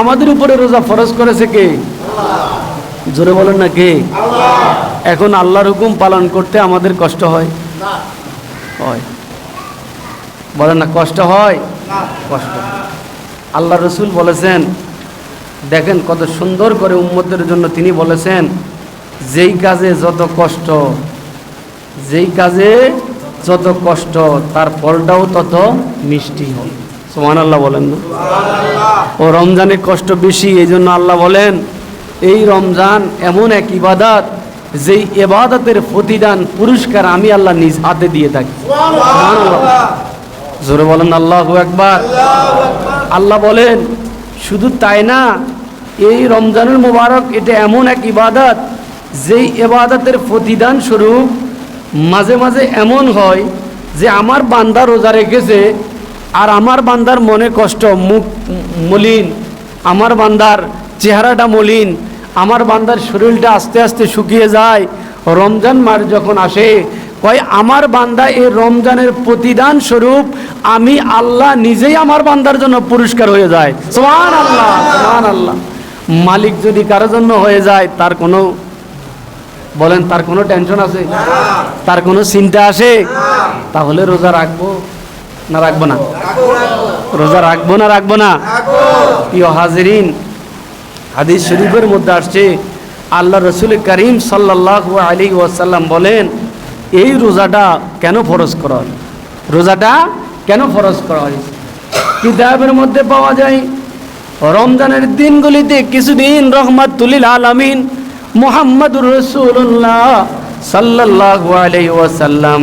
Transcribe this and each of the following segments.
আমাদের উপরে রোজা ফরজ করেছে কে? জোরে বলেন না কে? এখন আল্লাহর হুকুম পালন করতে আমাদের কষ্ট হয়? হয়। বলেন না, কষ্ট হয়? কষ্ট আল্লাহ রসুল বলেছেন, দেখেন কত সুন্দর করে উম্মতের জন্য তিনি বলেছেন, যেই কাজে যত কষ্ট, যেই কাজে যত কষ্ট, তার ফলটাও তত মিষ্টি হয় সোমান আল্লাহ বলেন না। ও রমজানের কষ্ট বেশি এই জন্য আল্লাহ বলেন, এই রমজান এমন এক ইবাদত, যেই এবাদতের প্রতিদান পুরস্কার আমি আল্লাহ নিজ হাতে দিয়ে থাকি। জোরে বলেন, আল্লাহ একবার আল্লাহ বলেন, শুধু তাই না, এই রমজানুল মুবারক এটা এমন এক ইবাদত, যেই এবাদতের প্রতিদান স্বরূপ মাঝে মাঝে এমন হয় যে আমার বান্দা রোজা রেখেছে আর আমার বান্দার মনে কষ্ট মুখ মলিন। আমার বান্দার চেহারাটা মলিন। আমার বান্দার শরীরটা আস্তে আস্তে শুকিয়ে যায়। রমজান মাস যখন আসে কয় আমার বান্দা এই রমজানের প্রতিদান স্বরূপ আমি আল্লাহ নিজেই আমার বান্দার জন্য পুরস্কার হয়ে যায়। সোহান আল্লাহ সোহান আল্লাহ মালিক যদি কারোর জন্য হয়ে যায় তার কোনো বলেন তার কোনো টেনশন আছে? তার কোনো চিন্তা আসে তাহলে রোজা রাখব। না রাখব না? রোজা রাখব না রাখব না? প্রিয় হাজিরিন, হাদিস শরীফের মধ্যে আসছে, আল্লাহ রসুল করিম সাল্লাহ আলী ওয়াসাল্লাম বলেন, এই রোজাটা কেন ফরজ করা হয়? রোজাটা কেন ফরজ করা হয়? কিতাবের মধ্যে পাওয়া যায়, রমজানের দিনগুলিতে কিছুদিন রহমত রহমাতুলিল আলামিন মোহাম্মদুর রসুল্লাহ সাল্লাহ আলাই ওয়াসাল্লাম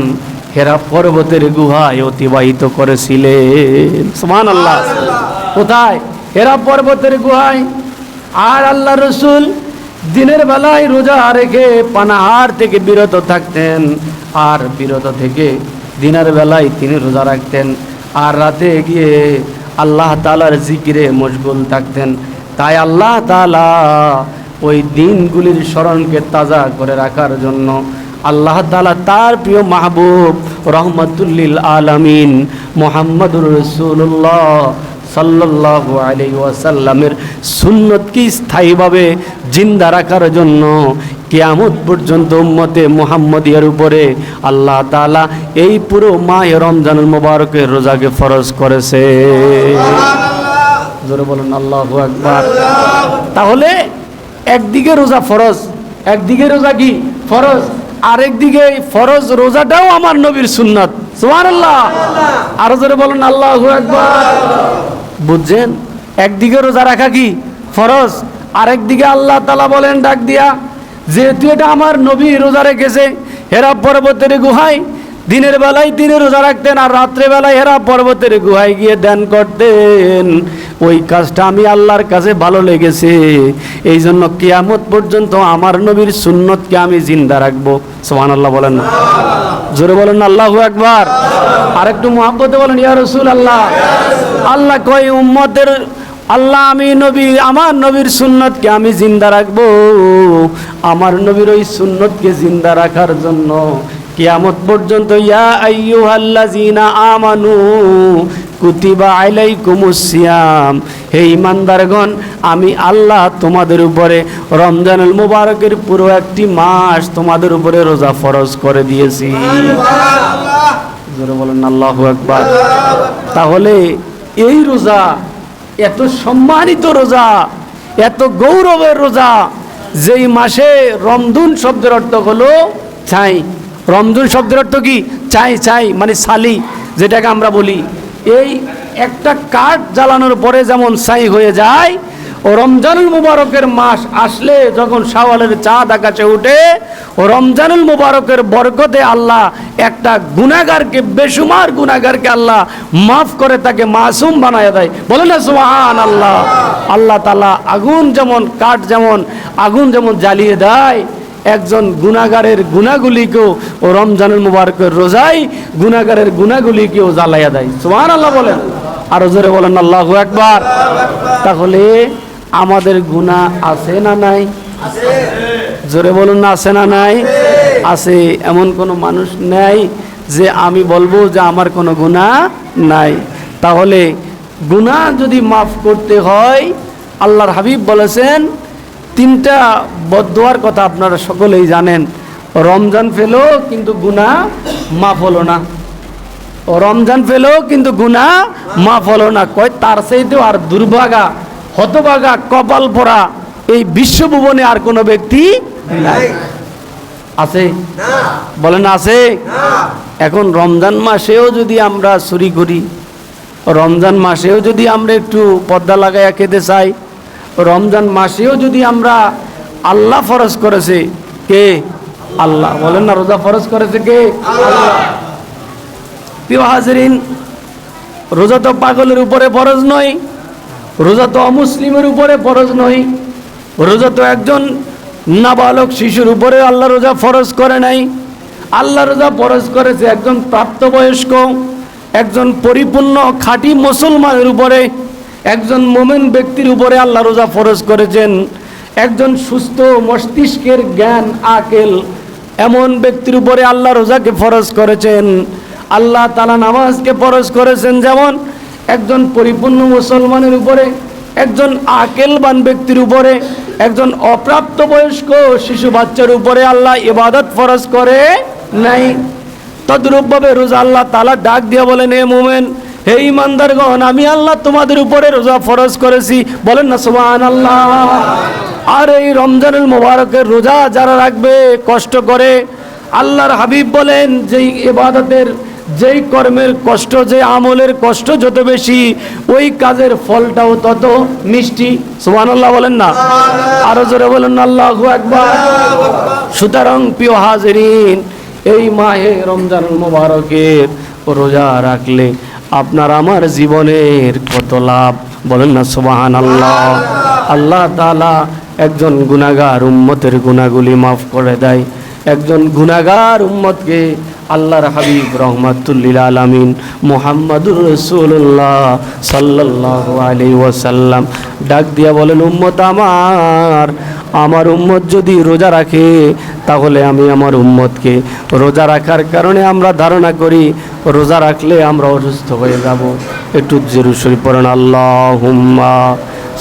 হেরা পর্বতের গুহায় অতিবাহিত করেছিলেন। সমান আল্লাহ কোথায়? হেরা পর্বতের গুহায়। আর আল্লাহ রসুল দিনের বেলায় রোজা রেখে পানাহার থেকে বিরত থাকতেন। আর বিরত থেকে দিনের বেলায় তিনি রোজা রাখতেন। আর রাতে গিয়ে আল্লাহ তালার জিকিরে মশগুল থাকতেন। তাই আল্লাহ তালা ওই দিনগুলির স্মরণকে তাজা করে রাখার জন্য আল্লাহ তালা তার প্রিয় মাহবুব রহমতুল্লিল আলমিন মোহাম্মদুর রসুল্লাহ সাল্লাল্লাহু আলাইহি ওয়াসাল্লামের সুন্নতকে স্থায়ীভাবে জিন্দা রাখার জন্য কিয়ামত পর্যন্ত উম্মতে মুহাম্মদিয়ার উপরে আল্লাহ তাআলা এই পুরো মাহে রমজানুল মুবারকের রোজাকে ফরজ করেছে। জোরে বলুন আল্লাহু আকবার। তাহলে একদিকে রোজা ফরজ একদিকে রোজা কি? ফরজ। আরেকদিকে এই ফরজ রোজাটাও আমার নবীর সুন্নাত। সুবহানাল্লাহ। আরও জোরে বলুন আল্লাহু আকবার। বুঝছেন? একদিকে রোজা রাখা কি? ফরজ। আরেকদিকে আল্লাহ তালা বলেন ডাক দিয়া যেহেতু এটা আমার নবী রোজা রেখেছে হেরা পর্বতের গুহায় দিনের বেলায় তিনি রোজা রাখতেন আর রাত্রে বেলায় হেরা পর্বতের গুহায় গিয়ে ধ্যান করতেন। ওই কাজটা আমি আল্লাহর কাছে ভালো লেগেছে। এই জন্য কিয়ামত পর্যন্ত আমার নবীর সুন্নতকে আমি জিন্দা রাখব। সোহান আল্লাহ বলেন জোরে বলেন আল্লাহ একবার আর একটু মোহাম্মতে বলেন, ইয়া রসুল আল্লাহ আল্লাহ কয়, উম্মতের, আল্লাহ আমি নবী, আমার নবীর সুন্নতকে আমি জিন্দা রাখব। আমার নবীর ওই সুন্নতকে জিন্দা রাখার জন্য কিয়ামত পর্যন্ত, ইয়া আইয়ুহাল্লাযিনা আমানু কুতিবা আইলাই সিয়াম। হে ইমানদারগণ, আমি আল্লাহ তোমাদের উপরে রমজানুল মুবারকের পুরো একটি মাস তোমাদের উপরে রোজা ফরজ করে দিয়েছি। বলেন, আল্লাহু আকবার। তাহলে এই রোজা, এত সম্মানিত রোজা, এত গৌরবের রোজা, যেই মাসে রমদুন শব্দের অর্থ হলো ছাই। রমদুন শব্দের অর্থ কি? চাই চাই মানে সালি, যেটাকে আমরা বলি। এই একটা কাঠ জ্বালানোর পরে যেমন সাই হয়ে যায়, ও রমজানুল মুবারকের মাস আসলে যখন শাওয়ালের চাঁদ আকাশে উঠে, ও রমজানুল মুবারকের বরকতে আল্লাহ একটা গুনাগারকে বেসুমার গুনাগারকে আল্লাহ মাফ করে তাকে মাসুম বানায় দেয়। বলে না সুহান আল্লাহ আল্লাহ তালা আগুন যেমন, কাঠ যেমন, আগুন যেমন জ্বালিয়ে দেয় একজন গুনাগারের গুনাগুলিকেও ও রমজানুল মুবারকের রোজাই গুনাগারের গুনাগুলিকেও জ্বালাইয়া দেয়। সুহান আল্লাহ বলেন। আরও জোরে বলেন, আল্লাহ একবার তাহলে আমাদের গুণা আছে না নাই? জোরে বলুন না আছে না নাই? আছে। এমন কোনো মানুষ নেই যে আমি বলব যে আমার কোনো গুণা নাই। তাহলে গুণা যদি মাফ করতে হয়, আল্লাহর হাবিব বলেছেন তিনটা বদোয়ার কথা আপনারা সকলেই জানেন। রমজান ফেলো কিন্তু গুণা মাফ হলো না। রমজান ফেলো কিন্তু গুণা মাফ হলো না। কয়, তার চাইতেও আর দুর্ভাগা, হতভাগা, কপাল পরা এই বিশ্বভুবনে আর কোনো ব্যক্তি নাই। আছে? বলেন আছে? এখন রমজান মাসেও যদি আমরা চুরি করি, রমজান মাসেও যদি আমরা একটু পর্দা লাগাইয়া খেতে চাই রমজান মাসেও যদি আমরা আল্লাহ ফরজ করেছে, কে? আল্লাহ। বলেন না, রোজা ফরজ করেছে কে? প্রিয় হাজরিন, রোজা তো পাগলের উপরে ফরজ নয়, রোজা তো অমুসলিমের উপরে ফরজ নয়, রোজা তো একজন নাবালক শিশুর উপরে আল্লাহ রোজা ফরজ করে নাই। আল্লাহ রোজা ফরজ করেছে একজন প্রাপ্তবয়স্ক, একজন পরিপূর্ণ খাঁটি মুসলমানের উপরে একজন মোমেন ব্যক্তির উপরে আল্লাহ রোজা ফরজ করেছেন, একজন সুস্থ মস্তিষ্কের জ্ঞান, আকেল, এমন ব্যক্তির উপরে আল্লাহ রোজাকে ফরজ করেছেন। আল্লাহ তালা নামাজকে ফরজ করেছেন যেমন, একজন পরিপূর্ণ মুসলমানের উপরে, একজন আকেলবান ব্যক্তির উপরে, একজন অপ্রাপ্তবয়স্ক শিশু বাচ্চার উপরে আল্লাহ ইবাদত ফরজ করে নাই। তদ্রূপভাবে রোজা আল্লাহ তালা ডাক দিয়ে বলেন, এ মোমেন হে ইমানদারগণ, আমি আল্লাহ তোমাদের উপরে রোজা ফরজ করেছি। বলেন না সুবহান আল্লাহ আর এই রমজানুল মোবারকের রোজা যারা রাখবে, কষ্ট করে, আল্লাহর হাবিব বলেন, যেই এবাদতের যেই কর্মের কষ্ট, যে আমলের কষ্ট যত বেশি, ওই কাজের ফলটাও তত মিষ্টি। সুবহানাল্লাহ বলেন না? আরও জোরে বলেন, আল্লাহু আকবার। সুতরাং প্রিয় হাজরিন, এই মাহে রমজানুল মোবারকের রোজা রাখলে আপনার আমার জীবনের কত লাভ? বলেন না সুবাহান আল্লাহ আল্লাহ তালা একজন গুনাগার উম্মতের গুনাগুলি মাফ করে দেয়। একজন গুনাগার উম্মতকে আল্লাহর হাবিব রহমাতুল্লিল আলমিন মোহাম্মদুর রসুল্লাহ সাল্লাহ আলি ওয়াসাল্লাম ডাক দিয়া বলেন, উম্মত আমার আমার উম্মত যদি রোজা রাখে, তাহলে আমি আমার উম্মতকে রোজা রাখার কারণে আমরা ধারণা করি, রোজা রাখলে আমরা অসুস্থ হয়ে যাব। একটু জেরু শরীফ পড়েন আল্লাহ হুম্মা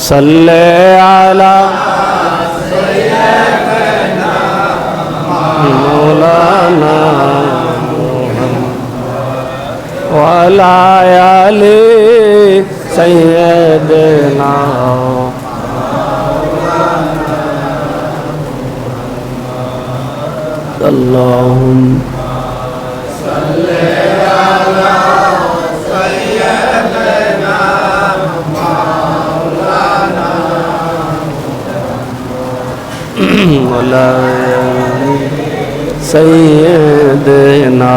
সাল্লে আলা ওয়ালা আলে সৈয়দনা اللهم ولا سيدنا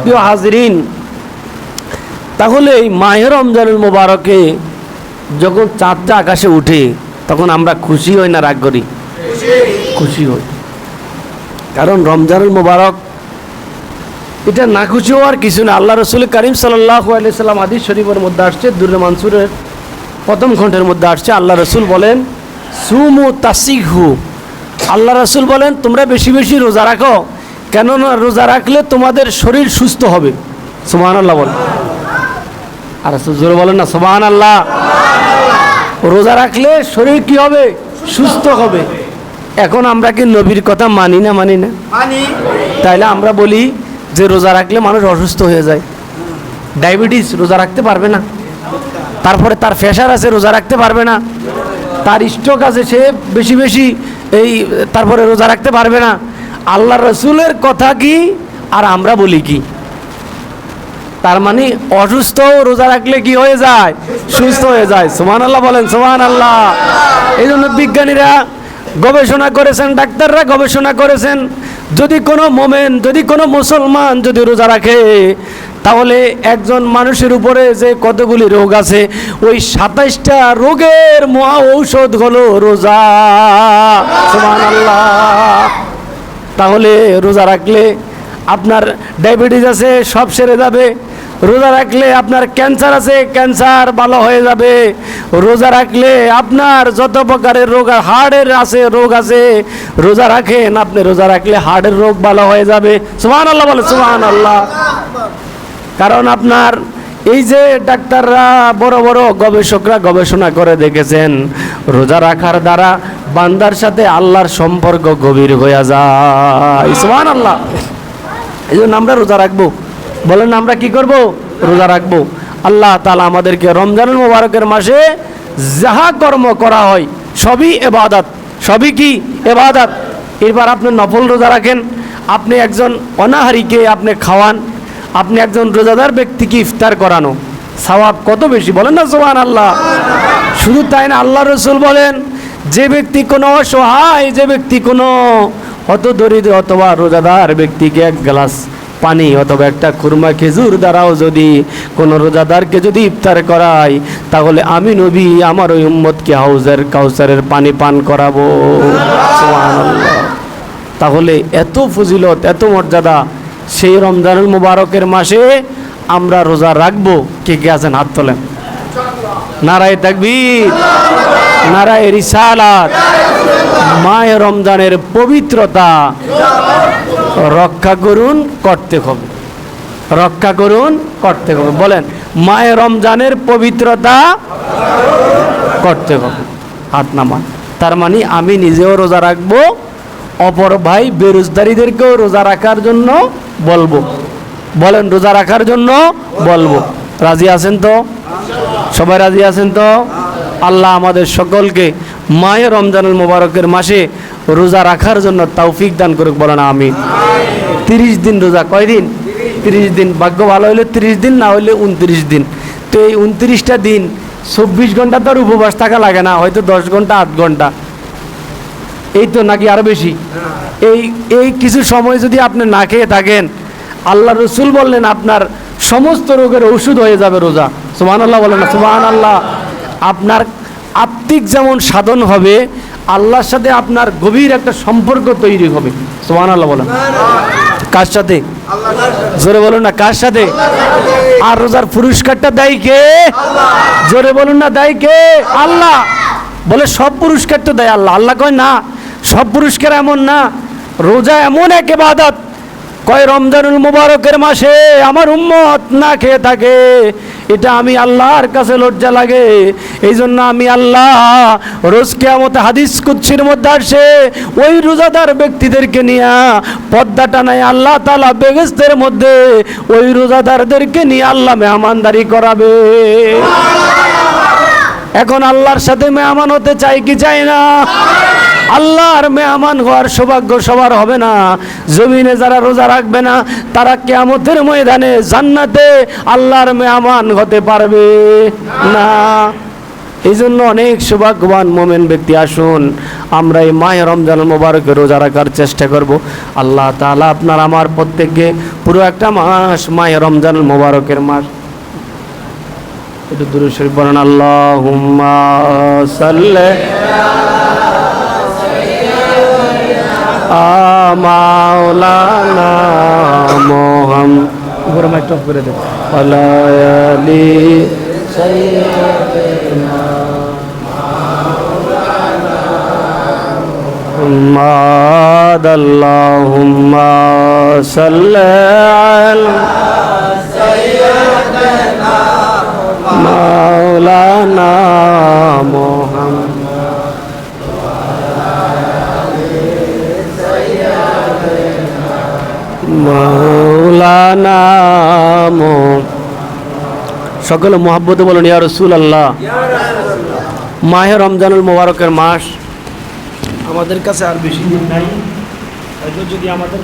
প্রিয় হাজরিন তাহলে এই মাহে রমজানুল মোবারকে যখন চাঁদটা আকাশে উঠে তখন আমরা খুশি হই না রাগ করি? খুশি হই। কারণ রমজানুল মোবারক, এটা না খুশি হওয়ার কিছু না। আল্লাহ রসুল করিম সাল্লাম আদি শরীফের মধ্যে আসছে দুর্রে মানসুরের প্রথম খণ্ডের মধ্যে আসছে। আল্লাহ রসুল বলেন, সুমু তাসিঘু আল্লাহ রসুল বলেন, তোমরা বেশি বেশি রোজা রাখো, কেননা রোজা রাখলে তোমাদের শরীর সুস্থ হবে। সুবাহান আল্লাহ বলেন। আর বলেন না সুবাহান আল্লাহ রোজা রাখলে শরীর কি হবে? সুস্থ হবে। এখন আমরা কি নবীর কথা মানি না মানি না? মানি। তাইলে আমরা বলি যে রোজা রাখলে মানুষ অসুস্থ হয়ে যায়। ডায়াবেটিস রোজা রাখতে পারবে না। তারপরে তার প্রেশার আছে রোজা রাখতে পারবে না। তার স্ট্রোক আছে সে বেশি বেশি এই তারপরে রোজা রাখতে পারবে না। আল্লাহ রসুলের কথা কি? আর আমরা বলি কি? তার মানে অসুস্থ রোজা রাখলে কি হয়ে যায়? সুস্থ হয়ে যায়। সোমান আল্লাহ বলেন সোমান আল্লাহ এই জন্য বিজ্ঞানীরা গবেষণা করেছেন, ডাক্তাররা গবেষণা করেছেন, যদি কোনো মোমেন, যদি কোনো মুসলমান যদি রোজা রাখে, তাহলে একজন মানুষের উপরে যে কতগুলি রোগ আছে, ওই সাতাইশটা রোগের মহা ঔষধ হলো রোজা। তাহলে রোজা রাখলে আপনার ডায়াবেটিস আছে, সব সেরে যাবে। রোজা রাখলে আপনার ক্যান্সার আছে, ক্যান্সার ভালো হয়ে যাবে। রোজা রাখলে আপনার যত প্রকারের রোগ হার্টের আছে, রোগ আছে, রোজা রাখেন। আপনি রোজা রাখলে হার্টের রোগ ভালো হয়ে যাবে। সুহান আল্লাহ বলে সুহান আল্লাহ কারণ আপনার এই যে ডাক্তাররা, বড় বড় গবেষকরা গবেষণা করে দেখেছেন, রোজা রাখার দ্বারা বান্দার সাথে আল্লাহর সম্পর্ক গভীর হয়ে যায়। সুবহান আল্লাহ এই জন্য আমরা রোজা রাখব। বলেন, আমরা কি করব? রোজা রাখব। আল্লাহ তালা আমাদেরকে রমজানুল মোবারকের মাসে যাহা কর্ম করা হয়, সবই এবাদাত। সবই কি? এবাদাত। এবার আপনি নফল রোজা রাখেন। আপনি একজন অনাহারীকে আপনি খাওয়ান। আপনি একজন রোজাদার ব্যক্তিকে ইফতার করানো। সওয়াব কত বেশি? বলেন না সোহান আল্লাহ শুধু তাই না, আল্লাহ রসুল বলেন, যে ব্যক্তি কোনো অসহায়, যে ব্যক্তি কোনো অত দরিদ্র অথবা রোজাদার ব্যক্তিকে এক গ্লাস পানি অথবা একটা খুরমা খেজুর দ্বারাও যদি কোনো রোজাদারকে যদি ইফতার করাই তাহলে আমি নবী, আমার ওই উম্মতকে হাউজের কাউসারের পানি পান করাবো। তাহলে এত ফজিলত, এত মর্যাদা, সেই রমজানুল মুবারকের মাসে আমরা রোজা রাখব। কে কে আছেন? হাত তোলেন। নারায় তাকবীর। নারায় রিসালাত। মায় রমজানের পবিত্রতা। রক্ষা করুন, করতে হবে। রক্ষা করুন, করতে হবে। বলেন, মায় রমজানের পবিত্রতা করতে হবে। হাত নামান। তার মানে আমি নিজেও রোজা রাখব, অপর ভাই বেরোজগারীদেরকেও রোজা রাখার জন্য বলব। বলেন, রোজা রাখার জন্য বলব। রাজি আছেন তো? সবাই রাজি আছেন তো? আল্লাহ আমাদের সকলকে মায়ে রমজানুল মোবারকের মাসে রোজা রাখার জন্য তৌফিক দান করুক, বলেন আমি তিরিশ দিন রোজা, কয় দিন? তিরিশ দিন। ভাগ্য ভালো হলে তিরিশ দিন, না হলে উনত্রিশ দিন। তো এই উনত্রিশটা দিন চব্বিশ ঘণ্টা তো আর উপবাস থাকা লাগে না, হয়তো দশ ঘণ্টা, আট ঘণ্টা। এই তো নাকি আরও বেশি? এই এই কিছু সময় যদি আপনি না খেয়ে থাকেন, আল্লাহ রসুল বললেন, আপনার সমস্ত রোগের ওষুধ হয়ে যাবে রোজা। সুবাহ আল্লাহ বলেন সুবাহ আল্লাহ আপনার আত্মিক যেমন সাধন হবে, আল্লাহর সাথে আপনার গভীর একটা সম্পর্ক তৈরি হবে। সুবাহ আল্লাহ বলেন। কার সাথে? জোরে বলুন না, কার সাথে? আর রোজার পুরস্কারটা দেয় কে? জোরে বলুন না, দেয় কে? আল্লাহ। বলে, সব পুরস্কার তো দেয় আল্লাহ। আল্লাহ কয়, না, সব পুরস্কার এমন না। রোজা এমন এক এবাদত কয়, রমজানুল মুবারকের মাসে আমার উম্মত না খেয়ে থাকে। এটা আমি আল্লাহর কাছে লজ্জা লাগে। এই জন্য আমি আল্লাহ রোজ কেয়ামত হাদিস কুচ্ছির মধ্যে আসে ওই রোজাদার ব্যক্তিদেরকে নিয়ে পদ্মা টানায় আল্লাহ তালা বেগেস্তের মধ্যে ওই রোজাদারদেরকে নিয়ে আল্লাহ মেহমানদারি করাবে। এখন আল্লাহর সাথে মেহমান হতে চাই কি চাই না? আল্লাহর মেহমান হওয়ার সৌভাগ্য সবার হবে না। জমিনে যারা রোজা রাখবে না, তারা কেয়ামতের ময়দানে জান্নাতে আল্লাহর মেহমান হতে পারবে না। এই জন্য অনেক সৌভাগ্যবান মোমেন ব্যক্তি, আসুন আমরা এই মায় রমজান মোবারকে রোজা রাখার চেষ্টা করব। আল্লাহ তাআলা আপনার, আমার প্রত্যেককে পুরো একটা মাস মায় রমজান মোবারকের মাস। একটু দূরে শরীফ বলেন আল্লাহ মাওলানা মোহাম গরম টপ করে দেব আলায়ালি মাদ আল্লাহুম্মা সাল্লি আলা সাইয়্যিদিনা সকলে মোহাব্বতে বলুন ইয়া রসুল আল্লাহ মাহে রমজানুল মোবারকের মাস। আমাদের কাছে আর বেশি দিন নাই। যদি আমাদের